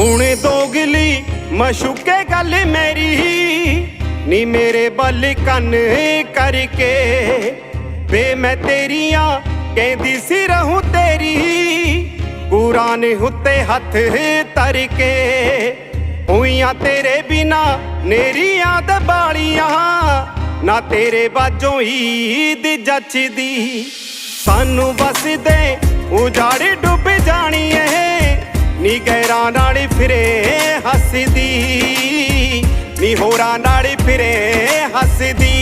ਹੁਣ ਦੋਗਲੀ ਮਸ਼ੂਕੇ ਗੱਲ ਮੇਰੀ। ਨੀ ਮੇਰੇ ਬੱਲ ਕੰਨ ਕਰਕੇ ਬੇ ਮੈਂ ਤੇਰੀਆਂ ਕਹਿੰਦੀ ਸੀ, ਰਹੂੰ ਤੇਰੀ। ਕੁਰਾਨ ਉੱਤੇ ਹੱਥ ਧਰ ਕੇ ਹੋਈਆਂ ਤੇਰੇ ਬਿਨਾ ਨੇਰੀਆਂ ਦਬਾਲੀਆਂ। ਨਾ ਤੇਰੇ ਬਾਝੋਂ ਈਦ ਜੱਚਦੀ। ਸਾਨੂੰ ਬਸ ਦੇ ਉਜਾੜੇ ਡੁੱਬ ਜਾਣੀ ਏ ਗੈਰਾਂ ਨਾਲ ਫਿਰੇ, ਹੱਸਦੀ। ਨੀ ਹੋਰਾਂ ਨਾਲ ਫਿਰੇ, ਹੱਸਦੀ।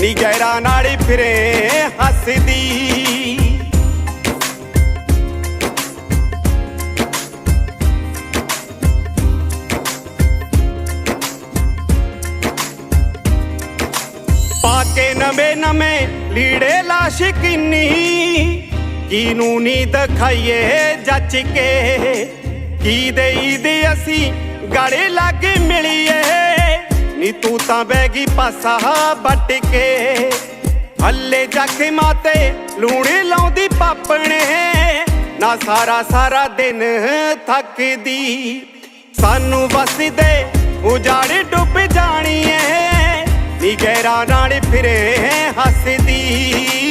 ਨੀ ਗੈਰਾਂ ਨਾਲ ਫਿਰੇ, ਹੱਸਦੀ। ਪਾ ਕੇ ਨਵੇਂ ਨਵੇਂ ਲੀੜੇ ਲਾਸ਼ ਕਿਨੂੰ ਨੀ ਦਿਖਾਈਏ ਜੱਜ ਕੇ? ਕੀ ਦੇਈ ਦੇ ਅਸੀਂ ਗਾੜੇ ਲੱਗ ਮਿਲੀਏ? ਨੀ ਤੂੰ ਤਾਂ ਬਹਿ ਪਾਸਾ ਵੱਟ ਕੇ ਹੱਲੇ ਜ਼ਖਮਾਂ ਤੇ ਲੂਣੇ ਲਾਉਂਦੀ ਪਾਪਣੇ। ਨਾ ਸਾਰਾ ਸਾਰਾ ਦਿਨ ਥੱਕਦੀ। ਸਾਨੂੰ ਵਸਦੇ ਉਜਾੜੇ ਡੁੱਬ ਜਾਣੀਏ। ਨੀ ਗੈਰਾਂ ਨਾਲ ਫਿਰੇ ਹੱਸਦੀ।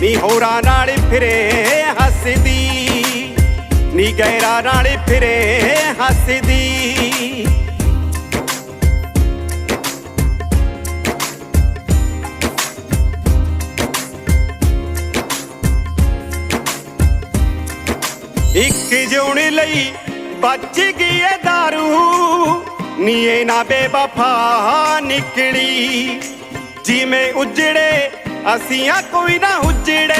ਨੀ ਹੋਰਾਂ ਨਾਲ ਫਿਰੇ ਹੱਸਦੀ, ਨੀ ਗੈਰਾਂ ਨਾਲ ਫਿਰੇ ਹੱਸਦੀ। ਇੱਕ ਜਿਉਣ ਲਈ ਬਚ ਗਈ ਏ दारू ਨੀਏ ਨਾ ਬੇਵਫਾ ਨਿਕਲੀ। ਜਿਵੇਂ ਉਜੜੇ ਅਸੀਂ ਆ ਕੋਈ ਨਾ ਉਜੜੇ।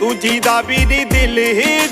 ਤੂੰ ਜੀਦਾ ਵੀ ਨੀ ਦਿਲ ਹੀ